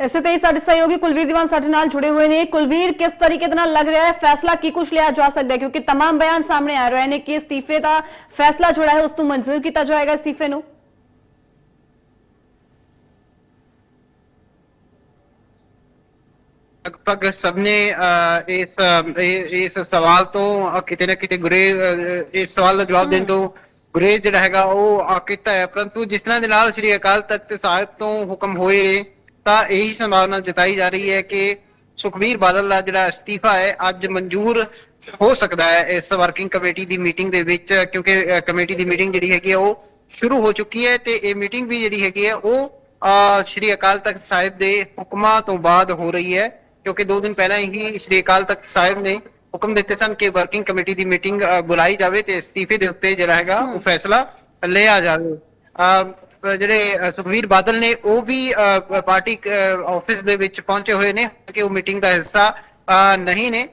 ਇਸੇ ਤੇ ਹੀ ਸਾਡੇ ਸਹਿਯੋਗੀ ਕੁਲਵੀਰ ਦੀਵਾਨ ਸਾਡੇ ਨਾਲ ਜੁੜੇ ਹੋਏ ਨੇ ਕੁਲਵੀਰ ਕਿਸ ਤਰੀਕੇ ਦੇ ਨਾਲ ਲੱਗ ਰਿਹਾ ਹੈ ਫੈਸਲਾ ਕੀ ਕੁਝ ਲਿਆ ਜਾ ਸਕਦਾ ਹੈ ਕਿਉਂਕਿ तमाम ਬਿਆਨ ਸਾਹਮਣੇ ਆ ਰਹੇ ਨੇ ਕਿ ਅਸਤੀਫੇ ਦਾ ਫੈਸਲਾ ਜਿਹੜਾ ਹੈ ਉਸ ਤੋਂ ਮਨਜ਼ੂਰ ਕੀਤਾ ਜਾਏਗਾ ਅਸਤੀਫੇ ਨੂੰ ਲਗਭਗ ਸਭ ਨੇ ਅਹ, ਇਸ ਅਹ, ਇਹ- ਇਸ ਸਵਾਲ ਤੋਂ ਅਹ, ਕਿਤੇ ਨਾ ਕਿਤੇ ਗੁਰੇ ਅਹ, ਇਸ ਸਵਾਲ ਦਾ ਜਵਾਬ ਦੇਣ ਤੋਂ ਗੁਰੇਜ਼ ਜਿਹੜਾ ਹੈਗਾ ਉਹ ਅਹ, ਕੀਤਾ ਹੈ ਪਰੰਤੂ ਜਿਸ ਤਰ੍ਹਾਂ ਦੇ ਨਾਲ ਸ੍ਰੀ ਅਕਾਲ ਤਖਤ ਸਾਹਿਬ ਤੋਂ ਹੁਕਮ ਹੋਏ ਨੇ ਤਾਂ ਇਹੀ ਸੰਭਾਵਨਾ ਜਤਾਈ ਜਾ ਰਹੀ ਹੈ ਕਿ ਸੁਖਬੀਰ ਬਾਦਲ ਦਾ ਜਿਹੜਾ ਅਸਤੀਫਾ ਹੈ, ਅੱਜ ਮਨਜ਼ੂਰ ਹੋ ਸਕਦਾ ਹੈ ਇਸ ਵਰਕਿੰਗ ਕਮੇਟੀ ਦੀ ਮੀਟਿੰਗ ਦੇ ਵਿੱਚ, ਕਿਉਂਕਿ ਕਮੇਟੀ ਦੀ ਮੀਟਿੰਗ ਜਿਹੜੀ ਹੈਗੀ ਹੈ, ਉਹ ਸ਼ੁਰੂ ਹੋ ਚੁੱਕੀ ਹੈ ਤੇ ਇਹ ਮੀਟਿੰਗ ਵੀ ਜਿਹੜੀ ਹੈਗੀ ਹੈ, ਉਹ ਸ੍ਰੀ ਅਕਾਲ ਤਖਤ ਸਾਹਿਬ ਦੇ ਹੁਕਮਾਂ ਤੋਂ ਬਾਅਦ ਹੋ ਰਹੀ ਹੈ, ਕਿਉਂਕਿ ਦੋ ਦਿਨ ਪਹਿਲਾਂ ਹੀ ਸ੍ਰੀ ਅਕਾਲ ਤਖਤ ਸਾਹਿਬ ਨੇ ਹੁਕਮ ਦਿੱਤੇ ਸਨ ਕਿ ਵਰਕਿੰਗ ਕਮੇਟੀ ਦੀ ਮੀਟਿੰਗ ਬੁਲਾਈ ਜਾਵੇ ਤੇ ਅਸਤੀਫੇ ਦੇ ਉੱਤੇ ਜਿਹੜਾ ਹੈਗਾ, ਉਹ ਫੈਸਲਾ ਲਿਆ ਜਾਵੇ। ਜਿਹੜੇ ਅਹ, ਬਾਦਲ ਨੇ ਉਹ ਵੀ ਪਾਰਟੀ ਆਫਿਸ ਦੇ ਵਿੱਚ ਪਹੁੰਚੇ ਹੋਏ ਨੇ ਕਿ ਉਹ ਮੀਟਿੰਗ ਦਾ ਹਿੱਸਾ ਨਹੀਂ ਨੇ।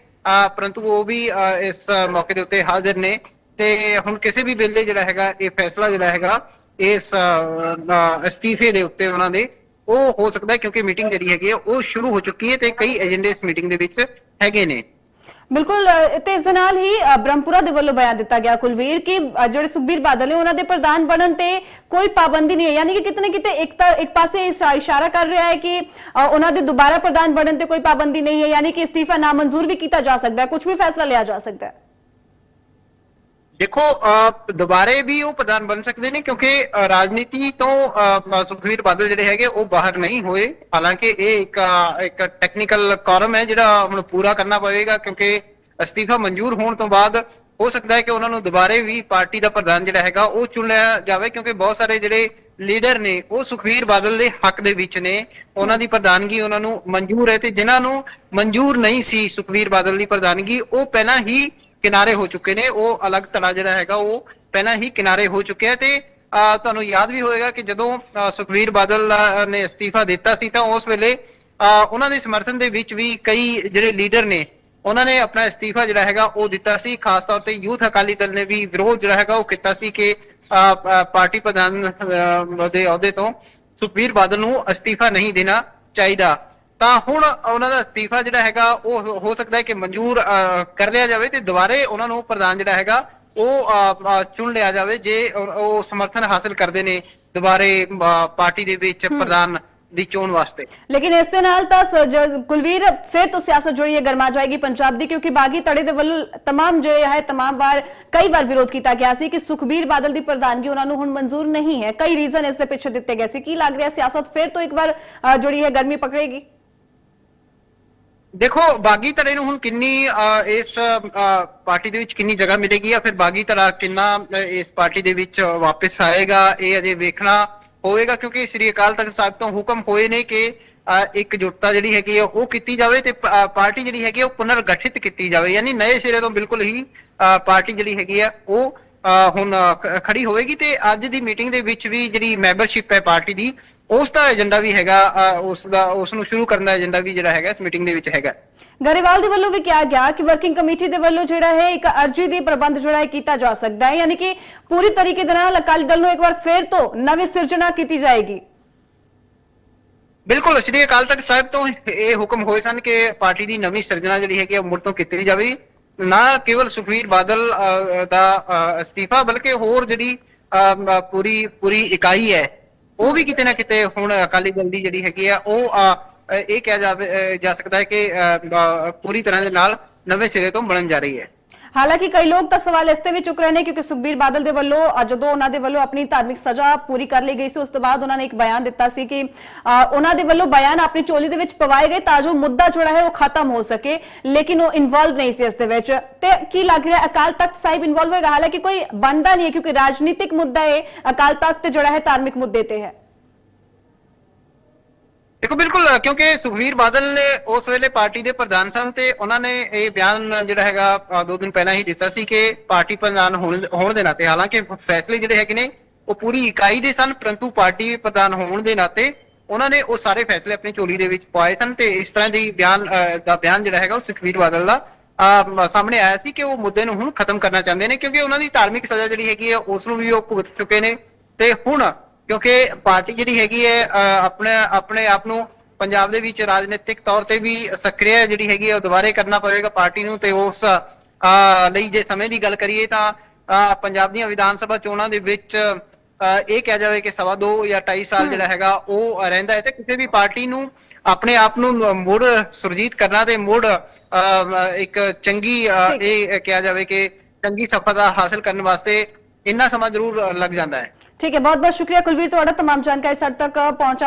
ਪਰੰਤੂ ਉਹ ਵੀ ਇਸ ਮੌਕੇ ਦੇ ਉੱਤੇ ਹਾਜ਼ਰ ਨੇ। ਤੇ ਹੁਣ ਕਿਸੇ ਵੀ ਵੇਲੇ ਜਿਹੜਾ ਹੈਗਾ ਇਹ ਫੈਸਲਾ ਜਿਹੜਾ ਹੈਗਾ ਇਸ ਅਸਤੀਫੇ ਦੇ ਉੱਤੇ ਉਹਨਾਂ ਦੇ ਉਹ ਹੋ ਸਕਦਾ ਕਿਉਂਕਿ ਮੀਟਿੰਗ ਜਿਹੜੀ ਹੈਗੀ ਹੈ ਉਹ ਸ਼ੁਰੂ ਹੋ ਚੁੱਕੀ ਹੈ ਤੇ ਕਈ ਏਜੰਡੇ ਇਸ ਮੀਟਿੰਗ ਦੇ ਵਿੱਚ ਹੈਗੇ ਨੇ। ਬਿਲਕੁਲ ਤੇ ਇਸ ਦੇ ਨਾਲ ਹੀ ਬ੍ਰਹਮਪੁਰਾ ਦੇ ਵੱਲੋਂ ਬਿਆਨ ਦਿੱਤਾ ਗਿਆ ਕੁਲਵੀਰ ਕਿ ਜਿਹੜੇ ਸੁਖਬੀਰ ਬਾਦਲ ਨੇ ਉਹਨਾਂ ਦੇ ਪ੍ਰਧਾਨ ਬਣਨ ਤੇ ਕੋਈ ਪਾਬੰਦੀ ਨਹੀਂ ਹੈ। ਯਾਨੀ ਕਿ ਕਿਤੇ ਨਾ ਕਿਤੇ ਇੱਕ ਤਾਂ, ਇੱਕ ਪਾਸੇ ਇਸ਼ਾਰਾ ਕਰ ਰਿਹਾ ਹੈ ਕਿ ਉਹਨਾਂ ਦੇ ਦੁਬਾਰਾ ਪ੍ਰਧਾਨ ਬਣਨ ਤੇ ਕੋਈ ਪਾਬੰਦੀ ਨਹੀਂ ਹੈ। ਯਾਨੀ ਕਿ ਅਸਤੀਫਾ ਨਾਮਨਜ਼ੂਰ ਵੀ ਕੀਤਾ ਜਾ ਸਕਦਾ ਹੈ। ਕੁਝ ਵੀ ਫੈਸਲਾ ਲਿਆ ਜਾ ਸਕਦਾ ਹੈ। ਦੇਖੋ ਅਹ, ਦੁਬਾਰੇ ਵੀ ਉਹ ਪ੍ਰਧਾਨ ਬਣ ਸਕਦੇ ਨੇ ਕਿਉਂਕਿ ਰਾਜਨੀਤੀ ਤੋਂ ਅਹ, ਬਾਦਲ ਜਿਹੜੇ ਹੈਗੇ ਉਹ ਬਾਹਰ ਨਹੀਂ ਹੋਏ। ਹਾਲਾਂਕਿ ਇਹ ਇੱਕ ਇੱਕ ਟੈਕਨੀਕਲ ਕਾਰਮ ਹੈ ਜਿਹੜਾ ਹੁਣ ਪੂਰਾ ਕਰਨਾ ਪਵੇਗਾ ਕਿਉਂਕਿ ਅਸਤੀਫਾ ਮਨਜ਼ੂਰ ਹੋਣ ਤੋਂ ਬਾਅਦ ਹੋ ਸਕਦਾ ਹੈ ਕਿ ਉਹਨਾਂ ਨੂੰ ਦੁਬਾਰੇ ਵੀ ਪਾਰਟੀ ਦਾ ਪ੍ਰਧਾਨ ਜਿਹੜਾ ਹੈਗਾ ਉਹ ਚੁਣਿਆ ਜਾਵੇ ਕਿਉਂਕਿ ਬਹੁਤ ਸਾਰੇ ਜਿਹੜੇ ਲੀਡਰ ਨੇ ਉਹ ਸੁਖਬੀਰ ਬਾਦਲ ਦੇ ਹੱਕ ਦੇ ਵਿੱਚ ਨੇ। ਉਹਨਾਂ ਦੀ ਪ੍ਰਧਾਨਗੀ ਉਹਨਾਂ ਨੂੰ ਮਨਜ਼ੂਰ ਹੈ ਤੇ ਜਿਨ੍ਹਾਂ ਨੂੰ ਮਨਜ਼ੂਰ ਨਹੀਂ ਸੀ ਸੁਖਬੀਰ ਬਾਦਲ ਦੀ ਪ੍ਰਧਾਨਗੀ ਉਹ ਪਹਿਲਾਂ ਹੀ ਕਿਨਾਰੇ ਹੋ ਚੁੱਕੇ ਨੇ ਉਹ ਅਲੱਗ ਧੜਾ ਜਿਹੜਾ ਹੈਗਾ ਉਹ ਪਹਿਲਾਂ ਹੀ ਕਿਨਾਰੇ ਹੋ ਚੁੱਕਿਆ ਤੇ ਤੁਹਾਨੂੰ ਯਾਦ ਵੀ ਹੋਏਗਾ ਕਿ ਜਦੋਂ ਅਹ, ਸੁਖਬੀਰ ਬਾਦਲ ਨੇ ਅਸਤੀਫਾ ਦਿੱਤਾ ਸੀ ਤਾਂ ਉਸ ਵੇਲੇ ਉਹਨਾਂ ਦੇ ਸਮਰਥਨ ਦੇ ਵਿੱਚ ਵੀ ਕਈ ਜਿਹੜੇ ਲੀਡਰ ਨੇ ਉਹਨਾਂ ਨੇ ਆਪਣਾ ਅਸਤੀਫਾ ਜਿਹੜਾ ਹੈਗਾ ਉਹ ਦਿੱਤਾ ਸੀ। ਖਾਸ ਤੌਰ ਤੇ ਯੂਥ ਅਕਾਲੀ ਦਲ ਨੇ ਵੀ ਵਿਰੋਧ ਜਿਹੜਾ ਹੈਗਾ ਉਹ ਕੀਤਾ ਸੀ ਕਿ ਅਹ, ਪਾਰਟੀ ਪ੍ਰਧਾਨ ਅਹ, ਦੇ ਅਹੁਦੇ ਤੋਂ ਸੁਖਬੀਰ ਬਾਦਲ ਨੂੰ ਅਸਤੀਫਾ ਨਹੀਂ ਦੇਣਾ ਚਾਹੀਦਾ। ਤਾਂ ਹੁਣ ਉਹਨਾਂ ਦਾ ਅਸਤੀਫਾ ਜਿਹੜਾ ਹੈਗਾ ਉਹ ਹੋ- ਹੋ ਸਕਦਾ ਹੈ ਕਿ ਮਨਜ਼ੂਰ ਅਹ, ਕਰ ਲਿਆ ਜਾਵੇ ਤੇ ਦੁਬਾਰੇ ਉਹਨਾਂ ਨੂੰ ਪ੍ਰਧਾਨ ਜਿਹੜਾ ਹੈਗਾ ਉਹ ਅਹ, ਅਹ, ਚੁਣ ਲਿਆ ਜਾਵੇ ਜੇ ਉਹ ਉਹ ਸਮਰਥਨ ਹਾਸਲ ਕਰਦੇ ਨੇ ਦੁਬਾਰੇ ਅਹ, ਪਾਰਟੀ ਦੇ ਵਿੱਚ ਪ੍ਰਧਾਨ ਦੀ ਚੋਣ ਵਾਸਤੇ ਲੇਕਿਨ ਇਸ ਦੇ ਨਾਲ ਤਾਂ ਸ- ਜ- ਕੁਲਵੀਰ ਫਿਰ ਤੋਂ ਸਿਆਸਤ ਜਿਹੜੀ ਹੈ ਗਰਮਾ ਜਾਏਗੀ ਪੰਜਾਬ ਦੀ ਕਿਉਂਕਿ ਬਾਗੀ ਧੜੇ ਦੇ ਵੱਲੋਂ तमाम ਜਿਹੜੇ ਹੈ तमाम ਵਾਰ ਕਈ ਵਾਰ ਵਿਰੋਧ ਕੀਤਾ ਗਿਆ ਸੀ ਕਿ ਸੁਖਬੀਰ ਬਾਦਲ ਦੀ ਪ੍ਰਧਾਨਗੀ ਉਹਨਾਂ ਨੂੰ ਹੁਣ ਮਨਜ਼ੂਰ ਨਹੀਂ ਹੈ ਕਈ ਰੀਜ਼ਨ ਇਸ ਦੇ ਪਿੱਛੇ ਦਿੱਤੇ ਗਏ ਸੀ ਕੀ ਲੱਗ ਰਿਹਾ ਸਿਆਸਤ ਫਿਰ ਤੋਂ ਇੱਕ ਵਾਰ ਅ, ਜਿਹੜੀ ਹੈ ਗਰਮੀ ਪਕੜੇਗੀ ਦੇਖੋ ਬਾਗੀ ਧੜੇ ਨੂੰ ਹੁਣ ਕਿੰਨੀ ਅਹ, ਇਸ ਅਹ, ਪਾਰਟੀ ਦੇ ਵਿੱਚ ਕਿੰਨੀ ਜਗ੍ਹਾ ਮਿਲੇਗੀ ਜਾਂ ਫਿਰ ਬਾਗੀ ਧੜਾ ਕਿੰਨਾ ਅਹ, ਇਸ ਪਾਰਟੀ ਦੇ ਵਿੱਚ ਵਾਪਸ ਆਏਗਾ ਇਹ ਅਜੇ ਵੇਖਣਾ ਹੋਵੇਗਾ ਕਿਉਂਕਿ ਸ੍ਰੀ ਅਕਾਲ ਤਖਤ ਸਾਹਿਬ ਤੋਂ ਹੁਕਮ ਹੋਏ ਨੇ ਕਿ ਅਹ, ਇੱਕ ਜੁਟਤਾ ਜਿਹੜੀ ਹੈਗੀ ਆ ਉਹ ਕੀਤੀ ਜਾਵੇ ਤੇ ਪ- ਅਹ, ਪਾਰਟੀ ਜਿਹੜੀ ਹੈਗੀ ਆ ਉਹ ਪੁਨਰਗਠਿਤ ਕੀਤੀ ਜਾਵੇ ਯਾਨੀ ਨਵੇਂ ਸਿਰੇ ਤੋਂ ਬਿਲਕੁਲ ਹੀ ਅਹ, ਪਾਰਟੀ ਜਿਹੜੀ ਹੈਗੀ ਆ ਉਹ ਹੁਣ ਖੜੀ ਹੋਵੇਗੀ ਤੇ ਅੱਜ ਦੀ ਮੀਟਿੰਗ ਦੇ ਵਿੱਚ ਵੀ ਜਿਹੜੀ ਮੈਂਬਰਸ਼ਿਪ ਹੈ ਪਾਰਟੀ ਦੀ ਉਸ ਦਾ ਏਜੰਡਾ ਵੀ ਹੈਗਾ ਉਸ ਦਾ ਉਸ ਨੂੰ ਸ਼ੁਰੂ ਕਰਨ ਦਾ ਏਜੰਡਾ ਵੀ ਜਿਹੜਾ ਹੈਗਾ ਇਸ ਮੀਟਿੰਗ ਦੇ ਵਿੱਚ ਹੈਗਾ। ਗਰੇਵਾਲ ਦੇ ਵੱਲੋਂ ਵੀ ਕਿਹਾ ਗਿਆ ਕਿ ਵਰਕਿੰਗ ਕਮੇਟੀ ਦੇ ਵੱਲੋਂ ਜਿਹੜਾ ਹੈ ਇੱਕ ਅਰਜੀ ਦੀ ਪ੍ਰਬੰਧ ਜਿਹੜਾ ਹੈ ਕੀਤਾ ਜਾ ਸਕਦਾ ਹੈ ਯਾਨੀ ਕਿ ਪੂਰੀ ਤਰੀਕੇ ਦੇ ਨਾਲ ਅਕਾਲੀ ਦਲ ਨੂੰ ਇੱਕ ਵਾਰ ਫਿਰ ਤੋਂ ਨਵੀਂ ਸਿਰਜਣਾ ਕੀਤੀ ਜਾਏਗੀ। ਬਿਲਕੁਲ ਸ੍ਰੀ ਅਕਾਲ ਤਖਤ ਸਾਹਿਬ ਤੋਂ ਇਹ ਹੁਕਮ ਹੋਏ ਸਨ ਕਿ ਪਾਰਟੀ ਦੀ ਨਵੀਂ ਸਿਰਜਣਾ ਜਿਹੜੀ ਹੈਗੀ ਆ ਮੁੜ ਤੋਂ ਕੀਤੀ ਜਾਵੇ ਨਾ ਕੇਵਲ ਸੁਖਵੀਰ ਬਾਦਲ ਅਹ, ਦਾ ਅਸਤੀਫਾ ਬਲਕਿ ਹੋਰ ਜਿਹੜੀ ਅਹ, ਪੂਰੀ ਪੂਰੀ ਇਕਾਈ ਹੈ ਉਹ ਵੀ ਕਿਤੇ ਨਾ ਕਿਤੇ ਹੁਣ ਅਕਾਲੀ ਦਲ ਦੀ ਜਿਹੜੀ ਹੈਗੀ ਆ ਉਹ ਇਹ ਕਿਹਾ ਜਾਵੇ ਜਾ ਸਕਦਾ ਹੈ ਕਿ ਪੂਰੀ ਤਰ੍ਹਾਂ ਦੇ ਨਾਲ ਨਵੇਂ ਸਿਰੇ ਤੋਂ ਬਣਨ ਜਾ ਰਹੀ ਹੈ। ਹਾਲਾਂਕਿ ਕਈ ਲੋਕ ਤਾਂ ਸਵਾਲ ਇਸ ਤੇ ਵੀ ਚੁੱਕ ਰਹੇ ਨੇ ਕਿਉਂਕਿ ਸੁਖਬੀਰ ਬਾਦਲ ਦੇ ਵੱਲੋਂ ਜਦੋਂ ਉਹਨਾਂ ਦੇ ਵੱਲੋਂ ਆਪਣੀ ਧਾਰਮਿਕ ਸਜ਼ਾ ਪੂਰੀ ਕਰ ਲਈ ਗਈ ਸੀ ਉਸ ਤੋਂ ਬਾਅਦ ਉਹਨਾਂ ਨੇ ਇੱਕ ਬਿਆਨ ਦਿੱਤਾ ਸੀ ਕਿ ਅ, ਉਹਨਾਂ ਦੇ ਵੱਲੋਂ ਬਿਆਨ ਆਪਣੀ ਚੋਲੀ ਦੇ ਵਿੱਚ ਪਵਾਏ ਗਏ ਤਾਂ ਜੋ ਮੁੱਦਾ ਜਿਹੜਾ ਹੈ ਉਹ ਖਤਮ ਹੋ ਸਕੇ ਲੇਕਿਨ ਉਹ ਇਨਵੋਲਵ ਨਹੀਂ ਸੀ ਇਸ ਦੇ ਵਿੱਚ। ਤੇ ਕੀ ਲੱਗ ਰਿਹਾ ਅਕਾਲ ਤਖਤ ਸਾਹਿਬ ਇਨਵੋਲਵ ਹੋਏਗਾ? ਹਾਲਾਂਕਿ ਕੋਈ ਬਣਦਾ ਨਹੀਂ ਹੈ ਕਿਉਂਕਿ ਰਾਜਨੀਤਿਕ ਮੁੱਦਾ ਹੈ ਅਕਾਲ ਤਖਤ ਜਿਹੜਾ ਹੈ ਧਾਰਮਿਕ ਮੁੱਦੇ ਤੇ ਹੈ। ਦੇਖੋ ਬਿਲਕੁਲ ਕਿਉਂਕਿ ਸੁਖਵੀਰ ਬਾਦਲ ਨੇ ਉਸ ਵੇਲੇ ਪਾਰਟੀ ਦੇ ਪ੍ਰਧਾਨ ਸਨ ਤੇ ਉਹਨਾਂ ਨੇ ਇਹ ਬਿਆਨ ਜਿਹੜਾ ਹੈਗਾ ਦੋ ਦਿਨ ਪਹਿਲਾਂ ਹੀ ਦਿੱਤਾ ਸੀ ਕਿ ਪਾਰਟੀ ਪ੍ਰਧਾਨ ਹੋਣ ਦੇ ਨਾਤੇ ਹਾਲਾਂਕਿ ਫੈਸਲੇ ਜਿਹੜੇ ਹੈਗੇ ਨੇ ਉਹ ਪੂਰੀ ਇਕਾਈ ਦੇ ਸਨ ਪਰੰਤੂ ਪਾਰਟੀ ਪ੍ਰਧਾਨ ਹੋਣ ਦੇ ਨਾਤੇ ਉਹਨਾਂ ਨੇ ਉਹ ਸਾਰੇ ਫੈਸਲੇ ਆਪਣੀ ਝੋਲੀ ਦੇ ਵਿੱਚ ਪਾਏ ਸਨ ਤੇ ਇਸ ਤਰ੍ਹਾਂ ਦੀ ਬਿਆਨ ਦਾ ਬਿਆਨ ਜਿਹੜਾ ਹੈਗਾ ਉਹ ਸੁਖਵੀਰ ਬਾਦਲ ਦਾ ਅ, ਸਾਹਮਣੇ ਆਇਆ ਸੀ ਕਿ ਉਹ ਮੁੱਦੇ ਨੂੰ ਹੁਣ ਖਤਮ ਕਰਨਾ ਚਾਹੁੰਦੇ ਨੇ ਕਿਉਂਕਿ ਉਹਨਾਂ ਦੀ ਧਾਰਮਿਕ ਸਜ਼ਾ ਜਿਹੜੀ ਹੈਗੀ ਹੈ ਉਸ ਨੂੰ ਵੀ ਉਹ ਭੁਗਤ ਚੁੱਕੇ ਨੇ ਤੇ ਹੁਣ ਕਿਉਂਕਿ ਪਾਰਟੀ ਜਿਹੜੀ ਹੈਗੀ ਹੈ ਆਪਣੇ ਆਪਣੇ ਆਪ ਨੂੰ ਪੰਜਾਬ ਦੇ ਵਿੱਚ ਰਾਜਨੀਤਿਕ ਤੌਰ ਤੇ ਵੀ ਸਕ੍ਰਿਆ ਜਿਹੜੀ ਹੈਗੀ ਹੈ ਉਹ ਦੁਬਾਰੇ ਕਰਨਾ ਪਵੇਗਾ ਪਾਰਟੀ ਨੂੰ ਤੇ ਉਸ ਲਈ ਜੇ ਸਮੇਂ ਦੀ ਗੱਲ ਕਰੀਏ ਤਾਂ ਪੰਜਾਬ ਦੀਆਂ ਵਿਧਾਨ ਸਭਾ ਚੋਣਾਂ ਦੇ ਵਿੱਚ ਇਹ ਕਿਹਾ ਜਾਵੇ ਕਿ ਸਵਾ ਦੋ ਜਾਂ 2.5 ਸਾਲ ਜਿਹੜਾ ਹੈਗਾ ਉਹ ਰਹਿੰਦਾ ਹੈ ਤੇ ਕਿਸੇ ਵੀ ਪਾਰਟੀ ਨੂੰ ਆਪਣੇ ਆਪ ਨੂੰ ਮੁੜ ਸੁਰਜੀਤ ਕਰਨਾ ਤੇ ਮੁੜ ਇੱਕ ਚੰਗੀ। ਇਹ ਕਿਹਾ ਜਾਵੇ ਕਿ ਚੰਗੀ ਸਫਲਤਾ ਹਾਸਲ ਕਰਨ ਵਾਸਤੇ ਇੰਨਾ ਸਮਾਂ ਜ਼ਰੂਰ ਲੱਗ ਜਾਂਦਾ ਹੈ ਠੀਕ ਹੈ ਬਹੁਤ ਬਹੁਤ ਸ਼ੁਕਰੀਆ ਕੁਲਵੀਰ ਤੁਹਾਡਾ तमाम ਜਾਣਕਾਰੀ ਸਾਡੇ ਤੱਕ ਪਹੁੰਚਾ